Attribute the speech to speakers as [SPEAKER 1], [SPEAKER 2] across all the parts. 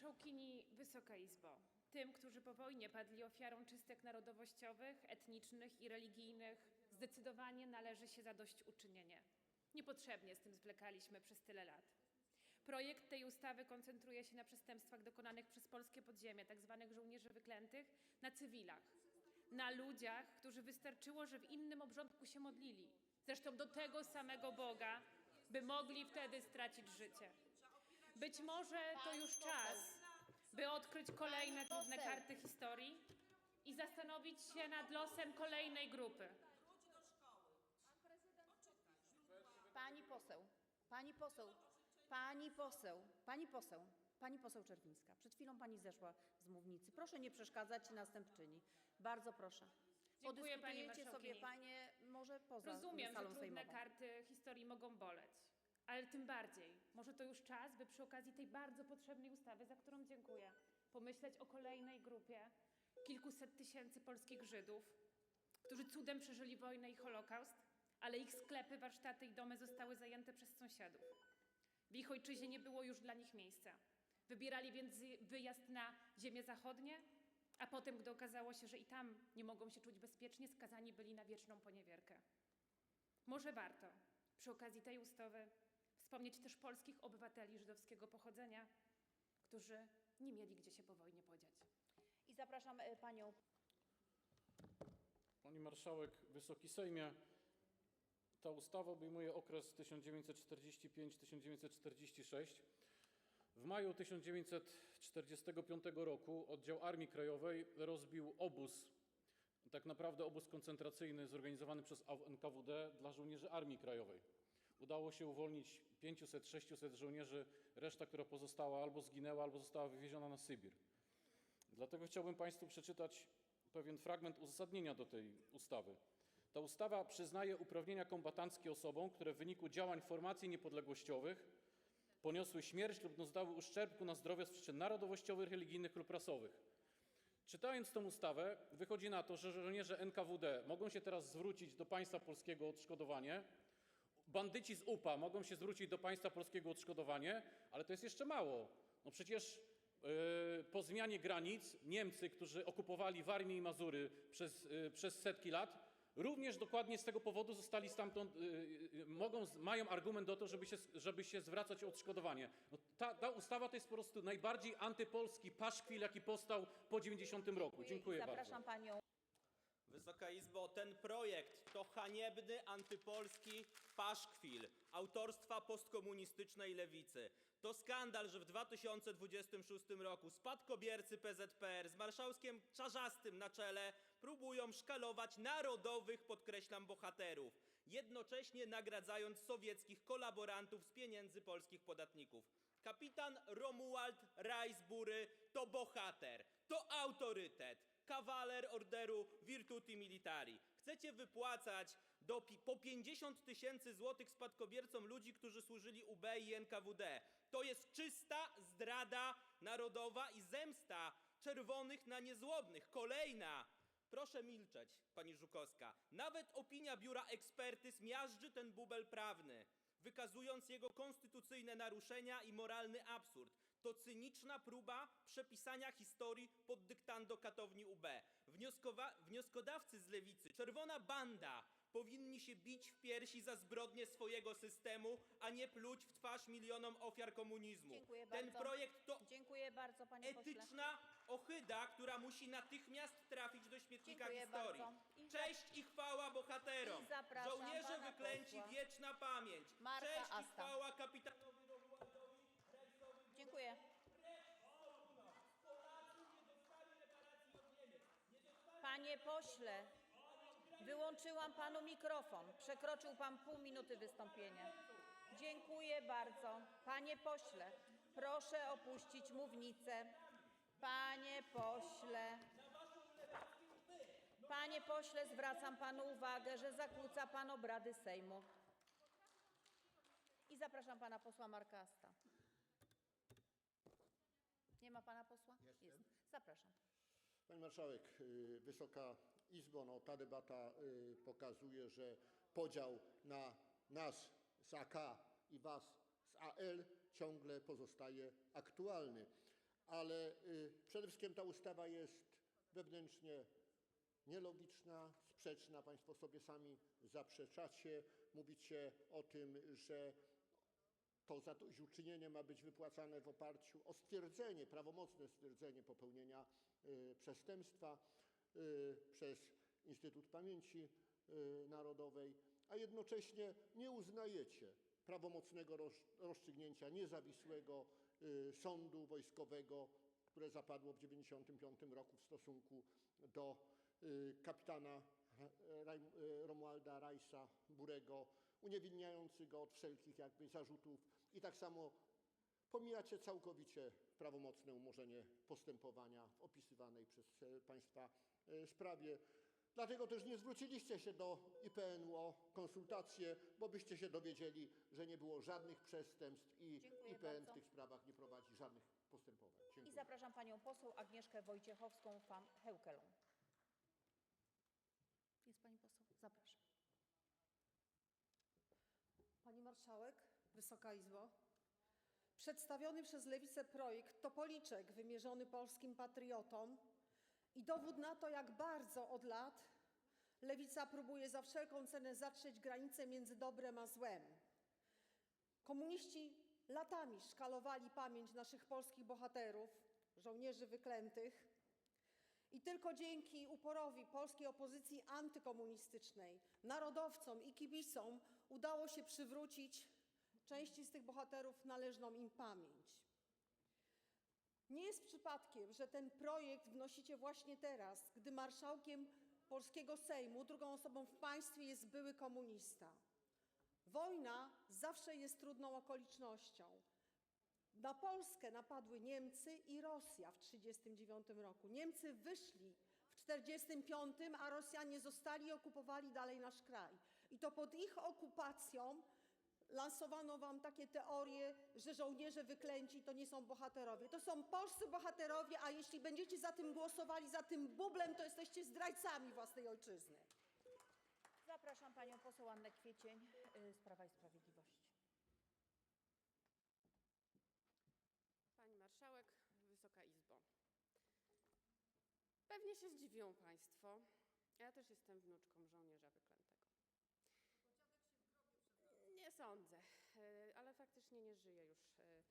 [SPEAKER 1] Marszałkini, Wysoka Izbo! Tym, którzy po wojnie padli ofiarą czystek narodowościowych, etnicznych i religijnych, zdecydowanie należy się zadośćuczynienie. Niepotrzebnie z tym zwlekaliśmy przez tyle lat. Projekt tej ustawy koncentruje się na przestępstwach dokonanych przez polskie podziemie, tzw. żołnierzy wyklętych, na cywilach, na ludziach, którzy wystarczyło, że w innym obrządku się modlili, zresztą do tego samego Boga, by mogli wtedy stracić życie. Być może to już czas, by odkryć kolejne trudne karty historii i zastanowić się nad losem kolejnej grupy.
[SPEAKER 2] Pani poseł, pani poseł, pani poseł, pani poseł, pani poseł Czerwińska. Przed chwilą pani zeszła z mównicy. Proszę nie przeszkadzać następczyni. Bardzo proszę.
[SPEAKER 1] Dziękuję, pani
[SPEAKER 2] Podyskutujecie sobie
[SPEAKER 1] marszałkini.
[SPEAKER 2] panie może poza
[SPEAKER 1] Rozumiem, że
[SPEAKER 2] salą
[SPEAKER 1] trudne
[SPEAKER 2] sejmową.
[SPEAKER 1] karty historii mogą boleć, ale tym bardziej może to już czas, by przy okazji tej bardzo potrzebnej ustawy, za którą dziękuję, pomyśleć o kolejnej grupie kilkuset tysięcy polskich Żydów, którzy cudem przeżyli wojnę i Holokaust, ale ich sklepy, warsztaty i domy zostały zajęte przez sąsiadów. W ich ojczyźnie nie było już dla nich miejsca. Wybierali więc wyjazd na ziemię zachodnie, a potem, gdy okazało się, że i tam nie mogą się czuć bezpiecznie, skazani byli na wieczną poniewierkę. Może warto przy okazji tej ustawy wspomnieć też polskich obywateli żydowskiego pochodzenia, którzy nie mieli gdzie się po wojnie podziać.
[SPEAKER 2] I zapraszam e, panią
[SPEAKER 3] Pani Marszałek, Wysoki Sejmie, ta ustawa obejmuje okres 1945-1946. W maju 1945 roku oddział Armii Krajowej rozbił obóz, tak naprawdę obóz koncentracyjny zorganizowany przez NKWD dla żołnierzy Armii Krajowej. Udało się uwolnić 500-600 żołnierzy, reszta, która pozostała, albo zginęła, albo została wywieziona na Sybir. Dlatego chciałbym Państwu przeczytać pewien fragment uzasadnienia do tej ustawy. Ta ustawa przyznaje uprawnienia kombatanckie osobom, które w wyniku działań formacji niepodległościowych poniosły śmierć lub doznały uszczerbku na zdrowiu z przyczyn narodowościowych, religijnych lub rasowych. Czytając tę ustawę, wychodzi na to, że żołnierze NKWD mogą się teraz zwrócić do państwa polskiego o odszkodowanie, bandyci z UPA mogą się zwrócić do państwa polskiego o odszkodowanie, ale to jest jeszcze mało. No przecież yy, po zmianie granic Niemcy, którzy okupowali Warmię i Mazury przez, yy, przez setki lat, również dokładnie z tego powodu zostali stamtąd, mogą, z- mają argument do to, żeby się, żeby się zwracać o odszkodowanie. No ta, ta ustawa to jest po prostu najbardziej antypolski paszkwil, jaki powstał po 90 roku. Dziękuję bardzo.
[SPEAKER 4] Wysoka Izbo, ten projekt to haniebny, antypolski paszkwil autorstwa postkomunistycznej lewicy. To skandal, że w 2026 roku spadkobiercy PZPR z marszałkiem Czarzastym na czele próbują szkalować narodowych, podkreślam, bohaterów, jednocześnie nagradzając sowieckich kolaborantów z pieniędzy polskich podatników. Kapitan Romuald Reisbury to bohater, to autorytet, kawaler orderu Virtuti Militari. Chcecie wypłacać do, po 50 tysięcy złotych spadkobiercom ludzi, którzy służyli UB i NKWD. To jest czysta zdrada narodowa i zemsta czerwonych na niezłomnych. Kolejna. Proszę milczeć, pani Żukowska. Nawet opinia biura ekspertyz miażdży ten bubel prawny wykazując jego konstytucyjne naruszenia i moralny absurd. To cyniczna próba przepisania historii pod dyktando katowni UB. Wnioskowa- wnioskodawcy z lewicy, czerwona banda, powinni się bić w piersi za zbrodnie swojego systemu, a nie pluć w twarz milionom ofiar komunizmu.
[SPEAKER 2] Dziękuję
[SPEAKER 4] Ten
[SPEAKER 2] bardzo.
[SPEAKER 4] projekt to
[SPEAKER 2] Dziękuję bardzo panie pośle.
[SPEAKER 4] etyczna ohyda, która musi natychmiast trafić do śmietnika
[SPEAKER 2] Dziękuję
[SPEAKER 4] historii.
[SPEAKER 2] I
[SPEAKER 4] Cześć i chwała bohaterom!
[SPEAKER 2] I
[SPEAKER 4] Żołnierze wyklęci,
[SPEAKER 2] posła.
[SPEAKER 4] wieczna pamięć! Cześć i
[SPEAKER 2] Asta.
[SPEAKER 4] chwała kapitanowi.
[SPEAKER 2] Dziękuję. Panie pośle, wyłączyłam panu mikrofon. Przekroczył pan pół minuty wystąpienia. Dziękuję bardzo. Panie pośle, proszę opuścić mównicę. Panie pośle. Panie pośle, zwracam panu uwagę, że zakłóca pan obrady Sejmu. I zapraszam pana posła Marka Asta. Nie ma pana posła? Jest. Zapraszam.
[SPEAKER 5] Pani Marszałek, y, Wysoka Izbo, no, ta debata y, pokazuje, że podział na nas z AK i was z AL ciągle pozostaje aktualny. ale y, przede wszystkim ta ustawa jest wewnętrznie nielogiczna, sprzeczna. Państwo sobie sami zaprzeczacie. Mówicie o tym, że to zadośćuczynienie ma być wypłacane w oparciu o stwierdzenie, prawomocne stwierdzenie popełnienia y, przestępstwa y, przez Instytut Pamięci y, Narodowej, a jednocześnie nie uznajecie prawomocnego roz- rozstrzygnięcia niezawisłego sądu wojskowego, które zapadło w 1995 roku w stosunku do y, Romualda Rajsa Burego, uniewinniający go od wszelkich jakby zarzutów i tak samo pomijacie całkowicie prawomocne umorzenie postępowania w opisywanej przez e, Państwa e, sprawie. Dlatego też nie zwróciliście się do IPN-u o konsultacje, bo byście się dowiedzieli, że nie było żadnych przestępstw i
[SPEAKER 2] Dziękuję
[SPEAKER 5] IPN
[SPEAKER 2] bardzo.
[SPEAKER 5] w tych sprawach nie prowadzi żadnych postępowań.
[SPEAKER 2] I
[SPEAKER 5] Dziękuję.
[SPEAKER 2] zapraszam panią poseł Agnieszkę Wojciechowską, fan Hełkelą. Jest pani poseł? Zapraszam.
[SPEAKER 6] Pani Marszałek, Wysoka Izbo. Przedstawiony przez Lewicę projekt to policzek wymierzony polskim patriotom i dowód na to, jak bardzo od lat Lewica próbuje za wszelką cenę zatrzeć granicę między dobrem a złem. Komuniści latami szkalowali pamięć naszych polskich bohaterów, żołnierzy wyklętych, i tylko dzięki uporowi polskiej opozycji antykomunistycznej, narodowcom i kibicom udało się przywrócić części z tych bohaterów należną im pamięć. Nie jest przypadkiem, że ten projekt wnosicie właśnie teraz, gdy marszałkiem polskiego Sejmu, drugą osobą w państwie jest były komunista. Wojna zawsze jest trudną okolicznością. Na Polskę napadły Niemcy i Rosja w 1939 roku. Niemcy wyszli w 1945, a Rosjanie zostali i okupowali dalej nasz kraj. I to pod ich okupacją lansowano wam takie teorie, że żołnierze wyklęci to nie są bohaterowie. To są polscy bohaterowie, a jeśli będziecie za tym głosowali, za tym bublem, to jesteście zdrajcami własnej ojczyzny.
[SPEAKER 2] Zapraszam panią poseł Annę Kwiecień y, z Prawa i Sprawiedliwości.
[SPEAKER 7] Pani Marszałek, Wysoka Izbo. Pewnie się zdziwią Państwo. Ja też jestem wnuczką żołnierza wyklętego. Nie sądzę, e, ale faktycznie nie żyje już e,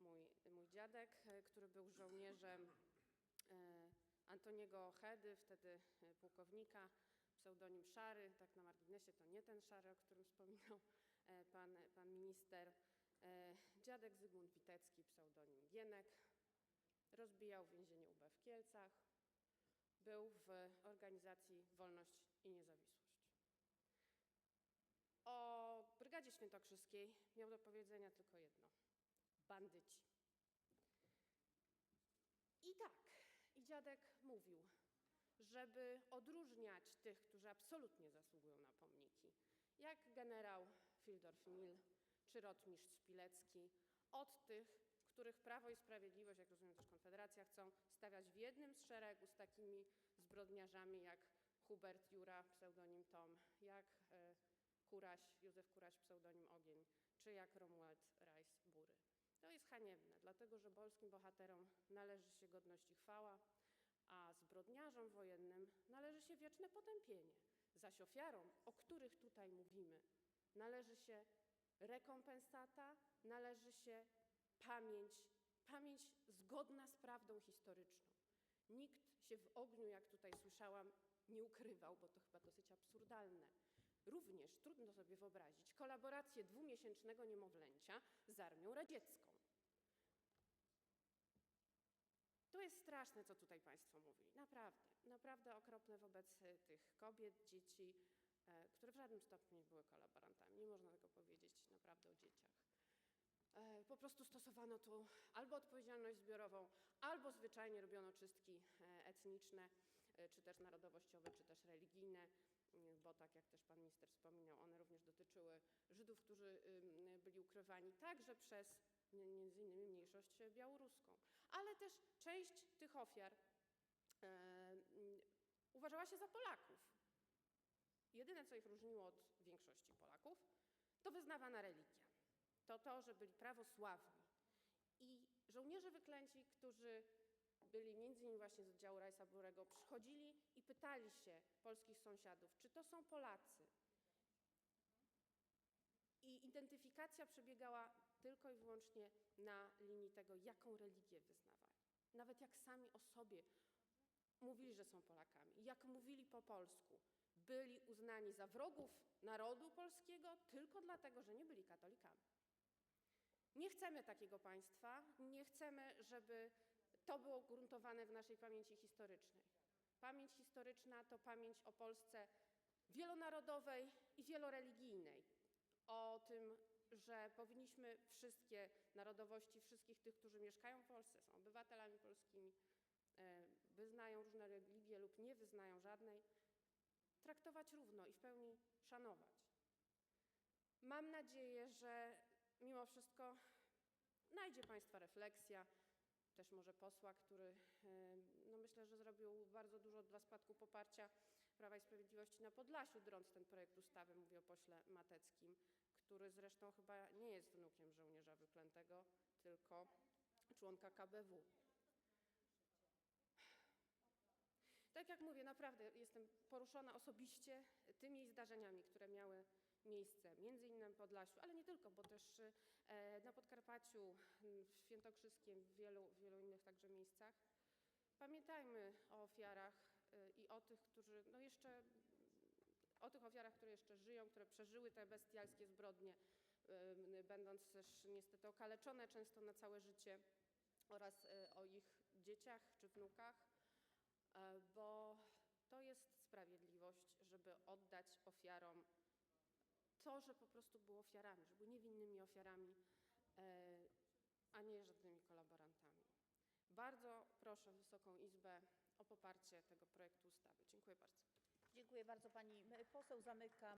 [SPEAKER 7] mój, mój dziadek, e, który był żołnierzem Antoniego Hedy, wtedy pułkownika, pseudonim Szary. Tak na marginesie to nie ten Szary, o którym wspominał pan, pan minister. Dziadek Zygmunt Witecki, pseudonim Gienek, rozbijał więzienie UB w Kielcach, był w organizacji Wolność i Niezawisłość. O Brygadzie Świętokrzyskiej miał do powiedzenia tylko jedno: bandyci. I tak, i dziadek mówił, żeby odróżniać tych, którzy absolutnie zasługują na pomniki, jak generał Fildorf Nil czy rotmistrz Spilecki, od tych, których Prawo i Sprawiedliwość, jak rozumiem też Konfederacja, chcą stawiać w jednym z szeregu z takimi zbrodniarzami jak Hubert Jura, pseudonim Tom, jak e, Kuraś, Józef Kuraś, pseudonim Ogień, czy jak Romuald Rajs Bury. To jest haniebne, dlatego że polskim bohaterom należy się godność i chwała, a zbrodniarzom wojennym należy się wieczne potępienie. Zaś ofiarom, o których tutaj mówimy, należy się rekompensata, należy się pamięć, pamięć zgodna z prawdą historyczną. Nikt się w ogniu, jak tutaj słyszałam, nie ukrywał, bo to. Również trudno sobie wyobrazić kolaborację dwumiesięcznego niemowlęcia z armią radziecką. To jest straszne, co tutaj Państwo mówili. Naprawdę, naprawdę okropne wobec e, tych kobiet, dzieci, e, które w żadnym stopniu nie były kolaborantami. Nie można tego powiedzieć naprawdę o dzieciach. E, Po prostu stosowano tu albo odpowiedzialność zbiorową, albo zwyczajnie robiono czystki etniczne, czy też narodowościowe, czy też religijne, bo tak jak też pan minister wspominał, one również dotyczyły Żydów, którzy byli ukrywani także przez między innymi mniejszość białoruską. Ale też część tych ofiar uważała się za Polaków. Jedyne, co ich różniło od większości Polaków, to wyznawana religia to to, że byli prawosławni i Żołnierze wyklęci, którzy byli między innymi właśnie z oddziału Rajsa Burego, przychodzili i pytali się polskich sąsiadów, czy to są Polacy. I identyfikacja przebiegała tylko i wyłącznie na linii tego, jaką religię wyznawali. Nawet jak sami o sobie mówili, że są Polakami, jak mówili po polsku, byli uznani za wrogów narodu polskiego tylko dlatego, że nie byli katolikami. Nie chcemy takiego państwa, nie chcemy, żeby to było gruntowane w naszej pamięci historycznej. Pamięć historyczna to pamięć o Polsce wielonarodowej i wieloreligijnej, o tym, że powinniśmy wszystkie narodowości, wszystkich tych, którzy mieszkają w Polsce, są obywatelami polskimi, e, wyznają różne religie lub nie wyznają żadnej, traktować równo i w pełni szanować. Mam nadzieję, że mimo wszystko najdzie Państwa refleksja, też może posła, który e, no myślę, że zrobił bardzo dużo dla spadku poparcia Prawa i Sprawiedliwości na Podlasiu, drąc ten projekt ustawy, mówię o pośle Mateckim, który zresztą chyba nie jest wnukiem żołnierza wyklętego, tylko członka KBW. Tak jak mówię, naprawdę jestem poruszona osobiście tymi zdarzeniami, które miały miejsce innymi na Podlasiu, ale nie tylko, bo też e, na Podkarpaciu, w Świętokrzyskiem, w wielu, wielu innych także miejscach. Pamiętajmy o ofiarach e, i o tych, którzy no jeszcze, o tych ofiarach, które jeszcze żyją, które przeżyły te bestialskie zbrodnie, em, będąc też niestety okaleczone często na całe życie oraz e, o ich dzieciach czy wnukach, e, bo to jest sprawiedliwość, żeby oddać ofiarom to, że po prostu były ofiarami, że były niewinnymi ofiarami, e, a nie żadnymi kolaborantami. Bardzo proszę Wysoką Izbę o poparcie tego projektu ustawy. Dziękuję bardzo.
[SPEAKER 2] Dziękuję bardzo pani poseł. Zamykam